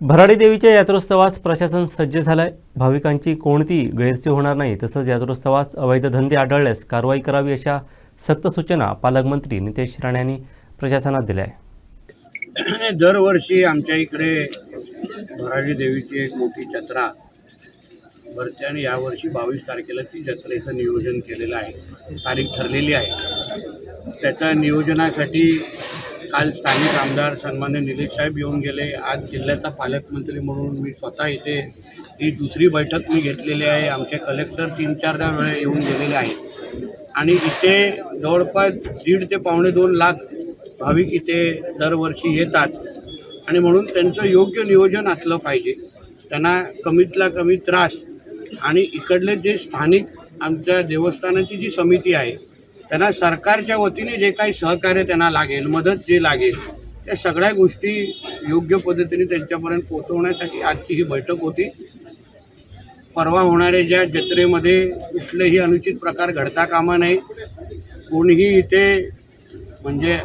भराडी देवीच्या यात्रोत्सवास प्रशासन सज्ज झालं आहे भाविकांची कोणतीही गैरसोय होणार नाही. तसंच यात्रोत्सवास अवैध धंदे आढळल्यास कारवाई करावी अशा सक्त सूचना पालकमंत्री नितेश राणे यांनी प्रशासनात दिल्या आहे दरवर्षी आमच्या इकडे भराडी देवीची एक मोठी जत्रा भरते आणि यावर्षी बावीस तारखेला ती जत्रेचं नियोजन केलेलं आहे. तारीख ठरलेली आहे. त्याच्या नियोजनासाठी काल स्थानिक आमदार सन्मान्य निलेश साहेब येऊन गेले. आज जिल्ह्याचा पालकमंत्री म्हणून मी स्वतः इथे ही दुसरी बैठक मी घेतलेली आहे. आमचे कलेक्टर तीन चारदा वेळा येऊन गेलेले आहेत. आणि इथे जवळपास दीड ते पावणे दोन लाख भाविक इथे दरवर्षी येतात. आणि म्हणून त्यांचं योग्य नियोजन असलं पाहिजे. त्यांना कमीतला कमी त्रास आणि इकडले जे स्थानिक आमच्या देवस्थानाची जी समिती आहे त्यांना सरकारच्या वतीने जे काही सहकार्य त्यांना लागेल मदत जे लागेल त्या सगळ्या गोष्टी योग्य पद्धतीने त्यांच्यापर्यंत पोहोचवण्यासाठी आजची ही बैठक होती. परवा होणाऱ्या ज्या जत्रेमध्ये कुठलेही अनुचित प्रकार घडता कामा नाही कोणीही इथे म्हणजे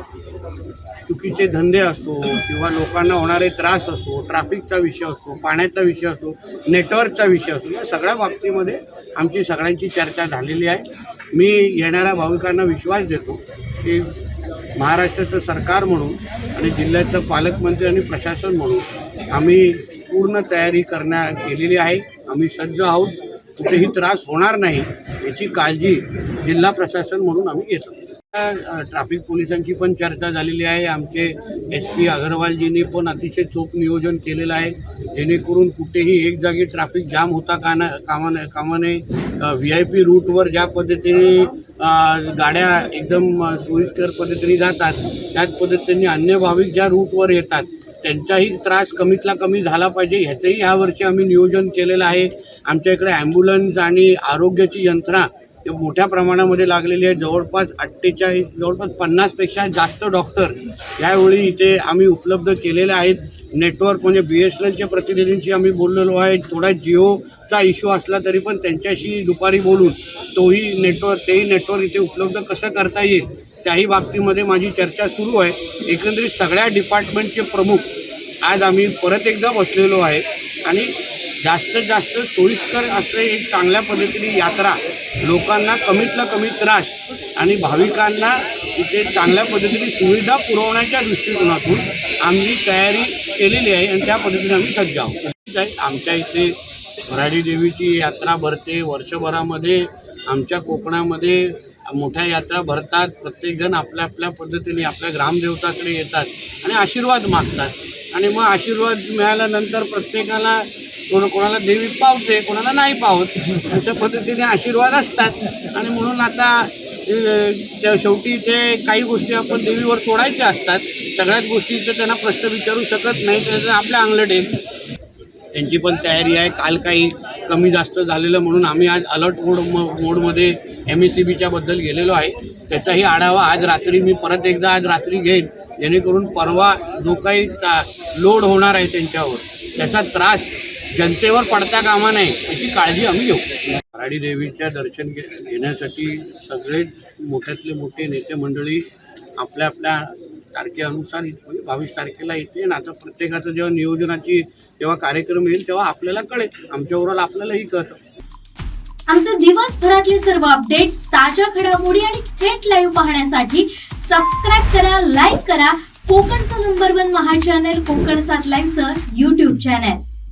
चुकीचे धंदे असो किंवा लोकांना होणारे त्रास असो ट्रॅफिकचा विषय असो पाण्याचा विषय असो नेटवर्कचा विषय असो या सगळ्या बाबतीमध्ये आमची सगळ्यांची चर्चा झालेली आहे. मी येणाऱ्या भाविकांना विश्वास देतो की महाराष्ट्राचं सरकार म्हणून आणि जिल्ह्याचं पालकमंत्री आणि प्रशासन म्हणून आम्ही पूर्ण तयारी करण्या केलेली आहे. आम्ही सज्ज आहोत. कुठेही त्रास होणार नाही याची काळजी जिल्हा प्रशासन म्हणून आम्ही घेतो. ट्रॅफिक पोलिसांची पण चर्चा झालेली आहे. आमचे एस पी अगरवालजींनी पण अतिशय चोख नियोजन केलेलं आहे. जेणेकरून कुठेही एक जागी ट्रॅफिक जाम होता काना कामा नये कामा नये व्ही आय पी रूटवर ज्या पद्धतीने गाड्या एकदम सोयीस्कर पद्धतीने जातात त्याच पद्धतीने अन्य भाविक ज्या रूटवर येतात त्यांचाही त्रास कमीतला कमी झाला पाहिजे. ह्याचंही ह्यावर्षी आम्ही नियोजन केलेलं आहे. आमच्या इकडे ॲम्ब्युलन्स आणि आरोग्याची यंत्रणा ते मोठ्या प्रमाणामध्ये लागलेली आहे. जवळपास अठ्ठेचाळीस जवळपास पन्नासपेक्षा जास्त डॉक्टर यावेळी इथे आम्ही उपलब्ध केलेले आहेत. नेटवर्क म्हणजे बी एस एन एलच्या प्रतिनिधींशी आम्ही बोललेलो आहे. थोडा जिओचा इश्यू असला तरी पण त्यांच्याशी दुपारी बोलून तोही नेटवर्क तेही नेटवर्क इथे उपलब्ध कसं करता येईल त्याही बाबतीमध्ये माझी चर्चा सुरू आहे. एकंदरीत सगळ्या डिपार्टमेंटचे प्रमुख आज आम्ही परत एकदा बसलेलो आहे. आणि जास्तीत जास्त सोयीस्कर असं एक चांगल्या पद्धतीने यात्रा लोकांना कमीतला कमी त्रास आणि भाविकांना इथे चांगल्या पद्धतीने सुविधा पुरवण्याच्या दृष्टिकोनातून आम्ही तयारी केलेली आहे आणि त्या पद्धतीने आम्ही सज्ज आहोत. आमच्या इथे वराडी देवीची यात्रा भरते. वर्षभरामध्ये आमच्या कोकणामध्ये मोठ्या यात्रा भरतात. प्रत्येकजण आपल्या आपल्या पद्धतीने आपल्या ग्रामदेवताकडे येतात आणि आशीर्वाद मागतात. आणि मग आशीर्वाद मिळाल्यानंतर प्रत्येकाला कोण कोणाला देवी पावते कोणाला नाही पावत. अशा पद्धतीने आशीर्वाद असतात. आणि म्हणून आता त्या शेवटी ते काही गोष्टी आपण देवीवर सोडायच्या असतात. सगळ्याच गोष्टीचं त्यांना प्रश्न विचारू शकत नाही त्याचं आपल्या अंगलट येईल त्यांची पण तयारी आहे. काल काही कमी जास्त झालेलं म्हणून आम्ही आज अलर्ट मोड मोडमध्ये एम एस सी बीच्याबद्दल गेलेलो आहे. त्याचाही आढावा आज रात्री मी परत एकदा आज रात्री घेईन. जेणेकरून परवा जो काही ता- लोड होणार आहे त्यांच्यावर त्याचा त्रास जनतेवर पडता कामा नये याची काळजी आम्ही घेऊ. भराडी देवीच्या दर्शन घे घेण्यासाठी सगळे मोठ्यातले मोठे नेते मंडळी आपल्या आपल्या तारखेनुसार म्हणजे बावीस तारखेला येते आणि आता प्रत्येकाचं जेव्हा नियोजनाची जेव्हा कार्यक्रम येईल तेव्हा आपल्याला कळेल. आमच्या ओव्हरऑल आपल्यालाही कळतं. आमचे दिवसभरातले सर्व अपडेट्स ताज्या घडामोडी आणि थेट लाईव्ह पाहण्यासाठी सबस्क्राईब करा लाईक करा. कोकणचं नंबर वन महा चॅनल कोकण सात लाईनचं युट्यूब चॅनल